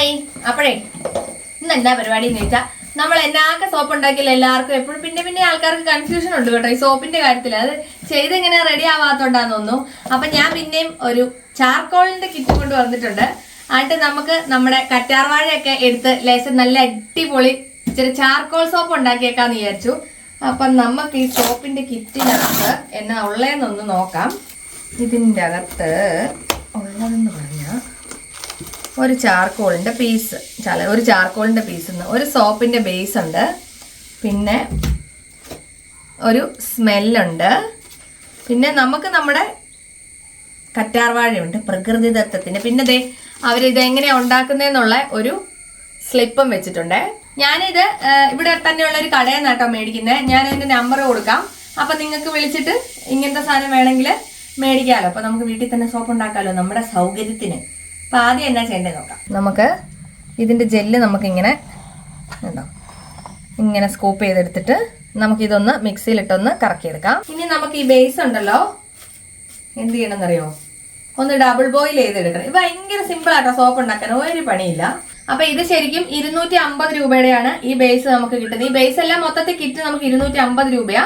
Hi അപ്പോഴേ ഇന്ന് എന്നാ പരിപാടി എന്ന് ചോദിച്ചാൽ നമ്മൾ എന്നാക്കെ സോപ്പ് ഉണ്ടാക്കിയില്ല എല്ലാവർക്കും? എപ്പോഴും പിന്നെ പിന്നെ ആൾക്കാർക്ക് കൺഫ്യൂഷൻ ഉണ്ട് കേട്ടോ ഈ സോപ്പിന്റെ കാര്യത്തിൽ അത് ചെയ്തെങ്ങനെ റെഡി ആവാത്തോണ്ടാന്ന് തോന്നുന്നു. അപ്പൊ ഞാൻ പിന്നെയും ഒരു ചാർക്കോളിന്റെ കിറ്റ് കൊണ്ട് വന്നിട്ടുണ്ട്. എന്നിട്ട് നമുക്ക് നമ്മുടെ കറ്റാർവാഴയൊക്കെ എടുത്ത് ലേശം നല്ല അടിപൊളി ഇച്ചിരി ചാർക്കോൾ സോപ്പ് ഉണ്ടാക്കിയേക്കാന്ന് വിചാരിച്ചു. അപ്പൊ നമുക്ക് ഈ സോപ്പിന്റെ കിറ്റിനകത്ത് എന്നാ ഉള്ളതെന്നൊന്ന് നോക്കാം. ഇതിന്റെ അകത്ത് ഉള്ളതെന്ന് പറഞ്ഞാൽ ഒരു ചാർക്കോളിന്റെ പീസ് ചല ഒരു ചാർക്കോളിന്റെ പീസ് ഒരു സോപ്പിന്റെ ബേസ് ഉണ്ട്. പിന്നെ ഒരു സ്മെല്ലുണ്ട് പിന്നെ നമുക്ക് നമ്മുടെ കറ്റാർവാഴയുണ്ട്. പ്രകൃതിദത്തത്തിന് പിന്നെ ദേ അവരിത് എങ്ങനെയാണ് ഉണ്ടാക്കുന്നതെന്നുള്ള ഒരു സ്ലിപ്പും വെച്ചിട്ടുണ്ട്. ഞാനിത് ഇവിടെ തന്നെയുള്ള ഒരു കടയിൽ നിന്നാട്ടോ മേടിക്കുന്നത് ഞാൻ അതിന്റെ നമ്പർ കൊടുക്കാം. അപ്പം നിങ്ങൾക്ക് വിളിച്ചിട്ട് ഇങ്ങനത്തെ സാധനം വേണമെങ്കിൽ മേടിക്കാമല്ലോ അപ്പം നമുക്ക് വീട്ടിൽ തന്നെ സോപ്പ് ഉണ്ടാക്കാമല്ലോ നമ്മുടെ സൗകര്യത്തിന്. അപ്പൊ ആദ്യം എന്നാ ചെയ്യേണ്ടത് നോക്കാം. നമുക്ക് ഇതിന്റെ ജെല്ല് നമുക്കിങ്ങനെ ഉണ്ടോ ഇങ്ങനെ സ്കൂപ്പ് ചെയ്തെടുത്തിട്ട് നമുക്ക് നമുക്കിതൊന്ന് മിക്സിയിലിട്ടൊന്ന് കറക്കിയെടുക്കാം. ഇനി നമുക്ക് ഈ ബേസ് ഉണ്ടല്ലോ എന്ത് അറിയോ ഒന്ന് ഡബിൾ ബോയിൽ ചെയ്തെടുക്കണം. ഇത് ഭയങ്കര സിമ്പിൾ ആട്ടോ സോപ്പ് ഉണ്ടാക്കാൻ ഒരു പണിയില്ല. അപ്പൊ ഇത് ശരിക്കും ഇരുന്നൂറ്റി അമ്പത് രൂപയുടെയാണ് ഈ ബേസ് നമുക്ക് കിട്ടുന്നത്. ഈ ബേസ് എല്ലാം മൊത്തത്തിൽ കിറ്റ് നമുക്ക് ഇരുന്നൂറ്റി അമ്പത് രൂപയാ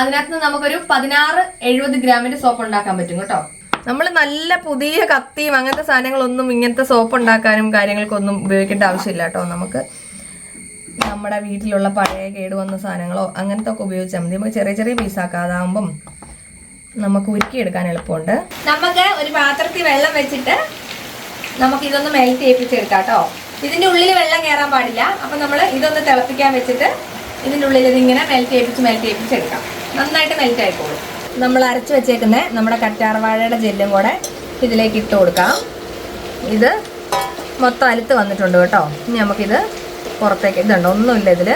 അതിനകത്ത് നമുക്കൊരു പതിനാറ് എഴുപത് ഗ്രാമിന്റെ സോപ്പ് ഉണ്ടാക്കാൻ പറ്റും കേട്ടോ. നമ്മൾ നല്ല പുതിയ കത്തിയും അങ്ങനത്തെ സാധനങ്ങളൊന്നും ഇങ്ങനത്തെ സോപ്പ് ഉണ്ടാക്കാനും കാര്യങ്ങൾക്കൊന്നും ഉപയോഗിക്കേണ്ട ആവശ്യമില്ല കേട്ടോ. നമുക്ക് നമ്മുടെ വീട്ടിലുള്ള പഴയ കേടുവന്ന സാധനങ്ങളോ അങ്ങനത്തെ ഒക്കെ ഉപയോഗിച്ചാൽ മതി. നമുക്ക് ചെറിയ ചെറിയ പീസാക്കാം അതാകുമ്പം നമുക്ക് ഉരുക്കിയെടുക്കാൻ എളുപ്പമുണ്ട്. നമുക്ക് ഒരു പാത്രത്തിൽ വെള്ളം വെച്ചിട്ട് നമുക്ക് ഇതൊന്ന് മെൽറ്റ് ചെയ്യിപ്പിച്ചെടുക്കാം കേട്ടോ. ഇതിന്റെ ഉള്ളിൽ വെള്ളം കയറാൻ പാടില്ല. അപ്പം നമ്മൾ ഇതൊന്ന് തിളപ്പിക്കാൻ വെച്ചിട്ട് ഇതിന്റെ ഉള്ളിൽ ഇതിങ്ങനെ മെൽറ്റ് ചെയ്യിപ്പിച്ച് മെൽറ്റ് ചെയ്യിപ്പിച്ചെടുക്കാം. നന്നായിട്ട് മെൽറ്റ് ആയിക്കോളും. നമ്മൾ അരച്ച് വെച്ചേക്കുന്ന നമ്മുടെ കറ്റാർവാഴയുടെ ജെല്ലും കൂടെ ഇതിലേക്ക് ഇട്ട് കൊടുക്കാം. ഇത് മൊത്തം അലുത്ത് വന്നിട്ടുണ്ട് കേട്ടോ. ഇനി നമുക്കിത് പുറത്തേക്ക് ഇതുണ്ട് ഒന്നുമില്ല ഇതിൽ.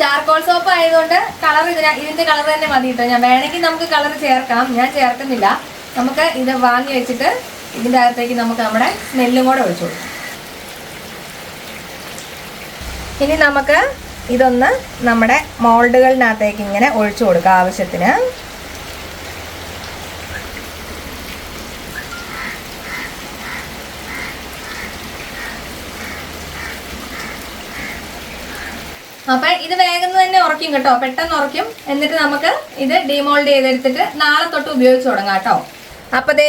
ചാർക്കോൾ സോപ്പ് ആയതുകൊണ്ട് കളർ ഇതിന് ഇതിന്റെ കളർ തന്നെ മതി കേട്ടോ. ഞാൻ വേണമെങ്കിൽ നമുക്ക് കളർ ചേർക്കാം. ഞാൻ ചേർക്കുന്നില്ല. നമുക്ക് ഇത് വാങ്ങി വെച്ചിട്ട് ഇതിന്റെ അകത്തേക്ക് നമുക്ക് നമ്മുടെ സ്മെല്ലും കൂടെ ഒഴിച്ചു കൊടുക്കാം. ഇനി നമുക്ക് ഇതൊന്ന് നമ്മുടെ മോൾഡുകളിനകത്തേക്ക് ഇങ്ങനെ ഒഴിച്ചു കൊടുക്കുക ആവശ്യത്തിന്. അപ്പൊ ഇത് വേഗം തന്നെ ഉറക്കും കേട്ടോ. പെട്ടെന്ന് ഉറക്കും എന്നിട്ട് നമുക്ക് ഇത് ഡിമോൾഡ് ചെയ്തെടുത്തിട്ട് നാളെ തൊട്ട് ഉപയോഗിച്ച് തുടങ്ങാം കേട്ടോ. അപ്പൊ ദേ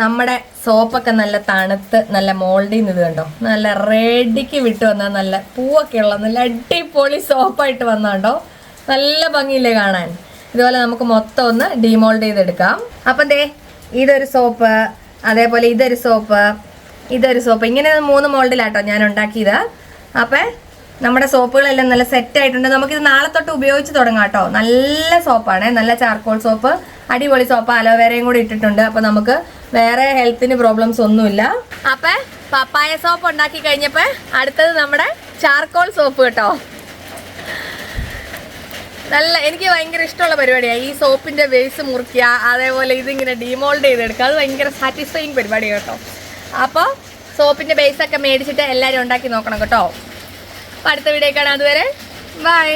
നമ്മുടെ സോപ്പൊക്കെ നല്ല തണുത്ത് നല്ല മോൾഡിൽ നിന്ന് കണ്ടോ? നല്ല റെഡിക്ക് വിട്ട് വന്ന നല്ല പൂവൊക്കെ ഉള്ള നല്ല അടിപൊളി സോപ്പായിട്ട് വന്നോ നല്ല ഭംഗിയില്ലേ കാണാൻ. ഇതുപോലെ നമുക്ക് മൊത്തം ഒന്ന് ഡിമോൾഡ് ചെയ്തെടുക്കാം. അപ്പം ദേ ഇതൊരു സോപ്പ് അതേപോലെ ഇതൊരു സോപ്പ് ഇതൊരു സോപ്പ്. ഇങ്ങനെ മൂന്ന് മോൾഡിലാട്ടോ ഞാൻ ഉണ്ടാക്കിയത്. അപ്പം നമ്മുടെ സോപ്പുകളെല്ലാം നല്ല സെറ്റ് ആയിട്ടുണ്ട്. നമുക്കിത് നാളെ തൊട്ട് ഉപയോഗിച്ച് തുടങ്ങാം കേട്ടോ. നല്ല സോപ്പാണ്. നല്ല ചാർക്കോൾ സോപ്പ് അടിപൊളി സോപ്പ് അലോവേരയും കൂടി ഇട്ടിട്ടുണ്ട്. അപ്പോൾ നമുക്ക് വേറെ ഹെൽത്തിന് പ്രോബ്ലംസ് ഒന്നുമില്ല. അപ്പൊ പപ്പായ സോപ്പ് ഉണ്ടാക്കി കഴിഞ്ഞപ്പോ അടുത്തത് നമ്മുടെ ചാർക്കോൾ സോപ്പ് കേട്ടോ. നല്ല എനിക്ക് ഭയങ്കര ഇഷ്ടമുള്ള പരിപാടിയാണ് ഈ സോപ്പിന്റെ വേസ് മുറിക്കുക അതേപോലെ ഇതിങ്ങനെ ഡിമോൾഡ് ചെയ്തെടുക്കുക. അത് ഭയങ്കര സാറ്റിസ്ഫൈങ് പരിപാടിയാണ് കേട്ടോ. അപ്പോൾ സോപ്പിന്റെ ബേസ് ഒക്കെ മേടിച്ചിട്ട് എല്ലാവരും ഉണ്ടാക്കി നോക്കണം കേട്ടോ. അപ്പോൾ അടുത്ത വീഡിയോ കാണാം. അതുവരെ ബൈ